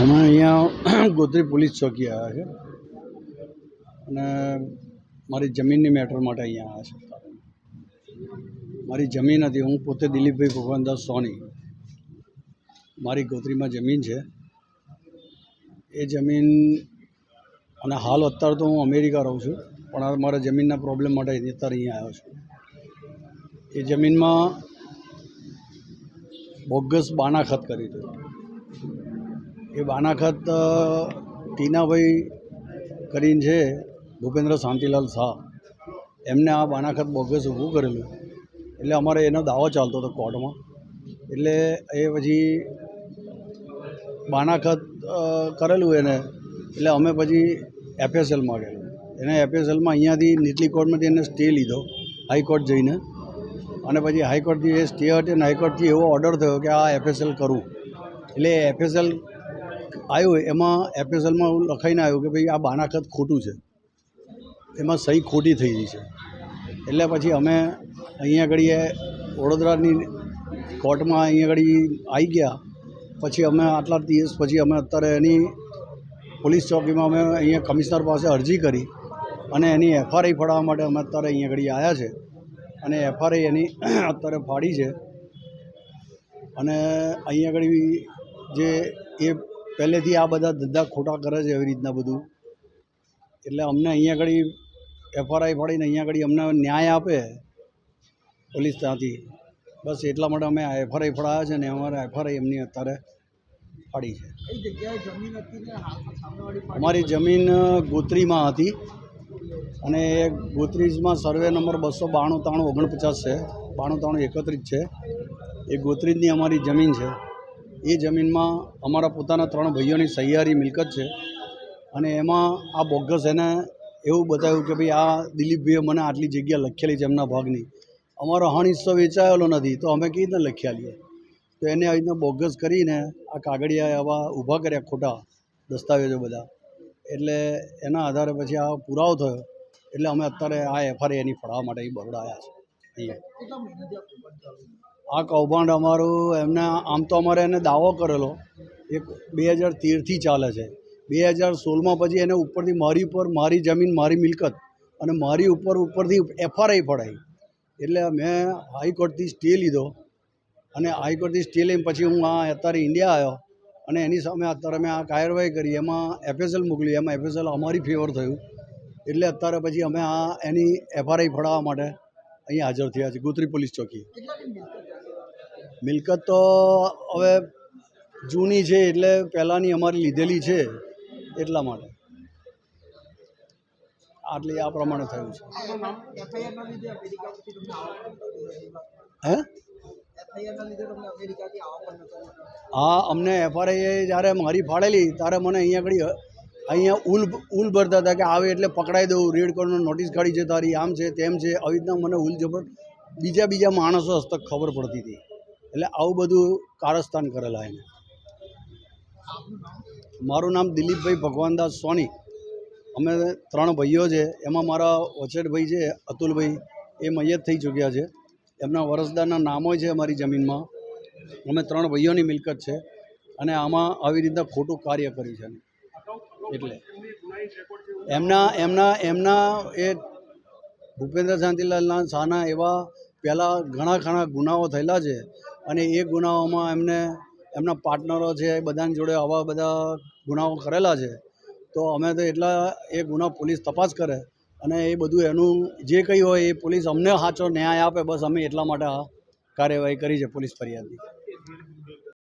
અમે અહીંયા ગોત્રી પોલીસ ચોકી આવ્યા છે. અને મારી જમીનની મેટર માટે અહીંયા આવ્યા છે. મારી જમીન હતી, હું પોતે દિલીપભાઈ ભગવાનદાસ સોની. મારી ગોત્રીમાં જમીન છે. એ જમીન અને હાલ અત્યારે તો હું અમેરિકા રહું છું, પણ મારા જમીનના પ્રોબ્લેમ માટે અત્યારે અહીંયા આવ્યો છું. એ જમીનમાં બોગસ બાનાખત કરી હતી એ બાનાખત ટીનાભાઈ કરીને છે, ભૂપેન્દ્ર શાંતિલાલ શાહ. એમને આ બાનાખત બોગસ ઊભું કરેલું. એટલે અમારે એનો દાવો ચાલતો હતો કોર્ટમાં. એટલે એ પછી બાનાખત કરેલું એને. એટલે અમે પછી એફએસએલમાં ગયેલું. એને એફએસએલમાં અહીંયાથી નીચલી કોર્ટમાંથી એને સ્ટે લીધો, હાઈકોર્ટ જઈને. અને પછી હાઈકોર્ટથી એ સ્ટે હતી અને હાઈકોર્ટથી એવો ઓર્ડર થયો કે આ એફએસએલ કરું. એટલે એફએસએલ આવ્યું, એમાં એફએસએલમાં એવું લખાઈને આવ્યું કે ભાઈ આ બાનાખત ખોટું છે. એમાં સહી ખોટી થઈ ગઈ છે. એટલે પછી અમે અહીંયા આગળ એ વડોદરાની કોર્ટમાં અહીંયા આગળ આવી ગયા. પછી અમે આટલા દિવસ પછી અમે અત્યારે એની પોલીસ ચોકીમાં અમે અહીંયા કમિશનર પાસે અરજી કરી અને એની એફઆરઆઈ ફડાવવા માટે અમે અત્યારે અહીંયા આગળ આવ્યા છે. અને એફઆરઆઈ એની અત્યારે ફાડી છે. અને અહીંયા આગળ જે એ પહેલેથી આ બધા ધંધા ખોટા કરે છે એવી રીતના બધું. એટલે અમને અહીંયા આગળ એફઆરઆઈ ફાડીને અહીંયા આગળ અમને ન્યાય આપે પોલીસ ત્યાંથી. બસ એટલા માટે અમે આ એફઆરઆઈ ફડાવ્યા છે ને અમારે એફઆરઆઈ એમની અત્યારે ફાડી છે. અમારી જમીન ગોત્રીમાં હતી. અને એ ગોત્રીજમાં સર્વે નંબર બસો બાણું, ત્રાણું, ઓગણપચાસ છે. બાણું, ત્રાણું એકત્રીસ છે. એ ગોત્રીજની અમારી જમીન છે. એ જમીનમાં અમારા પોતાના ત્રણ ભાઈઓની સહિયારી મિલકત છે. અને એમાં આ બોગસ એને એવું બતાવ્યું કે ભાઈ, આ દિલીપભાઈએ મને આટલી જગ્યા લખેલી છે એમના ભાગની. અમારો હણ હિસ્સો વેચાયેલો નથી, તો અમે કેવી રીતે લખ્યા લઈએ તો એને આવી રીતના બોગસ કરીને આ કાગળિયા આવા ઊભા કર્યા ખોટા દસ્તાવેજો બધા. એટલે એના આધારે પછી આ પુરાવો થયો. એટલે અમે અત્યારે આ એફઆરઆઈ એની ફળવા માટે બરોડા આવ્યા છે. અહીંયા. આ કૌભાંડ અમારું એમને, આમ તો અમારે એને દાવો કરેલો, એક બે હજાર તેરથી ચાલે છે. બે હજાર સોળમાં પછી એને ઉપરથી મારી ઉપર મારી જમીન, મારી મિલકત અને મારી ઉપર, ઉપરથી એફઆરઆઈ પડાઈ એટલે મેં હાઈકોર્ટથી સ્ટે લીધો અને હાઈકોર્ટથી સ્ટે લઈને પછી હું આ અત્યારે ઇન્ડિયા આવ્યો અને એની સામે અત્યારે મેં આ કાર્યવાહી કરી, એમાં એફએસએલ મોકલી, એમાં એફએસએલ અમારી ફેવર થયું. એટલે અત્યારે પછી અમે આ એની એફઆરઆઈ ફડાવવા માટે અહીં હાજર થયા છે ગોત્રી પોલીસ ચોકી મિલકત તો હવે જૂની છે એટલે પહેલાંની અમારી લીધેલી છે એટલા માટે આટલી આ પ્રમાણે થયું છે. હે. હા, અમને એફઆરઆઈ જ્યારે મારી ફાળેલી, ત્યારે મને અહીંયા આગળ અહીંયા ઉલ ઉલ ભરતા હતા કે આવે એટલે પકડાઈ દઉં, રેડ કોર્નર નોટિસ કાઢી છે તારી, આમ છે, તેમ છે, આવી રીતના મને ઉલ જબર બીજા બીજા માણસો હસ્તક ખબર પડતી હતી. એટલે આવું બધું કારસ્તાન કરેલા એને. મારું નામ દિલીપભાઈ ભગવાનદાસ સોની. અમે ત્રણ ભાઈઓ છે. એમાં મારા ઓછેડભાઈ છે, અતુલભાઈ, એ મૈયત થઈ ચૂક્યા છે. એમના વરસદારના નામો છે અમારી જમીનમાં. અમે ત્રણ ભાઈઓની મિલકત છે અને આમાં આવી રીતના ખોટું કાર્ય કર્યું છે. એટલે. એમના એમના એમના એ ભૂપેન્દ્ર શાંતિલાલના શાહના એવા પહેલાં ઘણા ઘણા ગુનાઓ થયેલા છે. અને એ ગુનાઓમાં એમને, એમના પાર્ટનરો છે એ બધાની જોડે આવા બધા ગુનાઓ કરેલા છે. તો અમે તો એટલા એ ગુના પોલીસ તપાસ કરે. અને એ બધું એનું જે કંઈ હોય એ પોલીસ અમને સાચો ન્યાય આપે. બસ અમે એટલા માટે આ કાર્યવાહી કરી છે પોલીસ ફરિયાદની.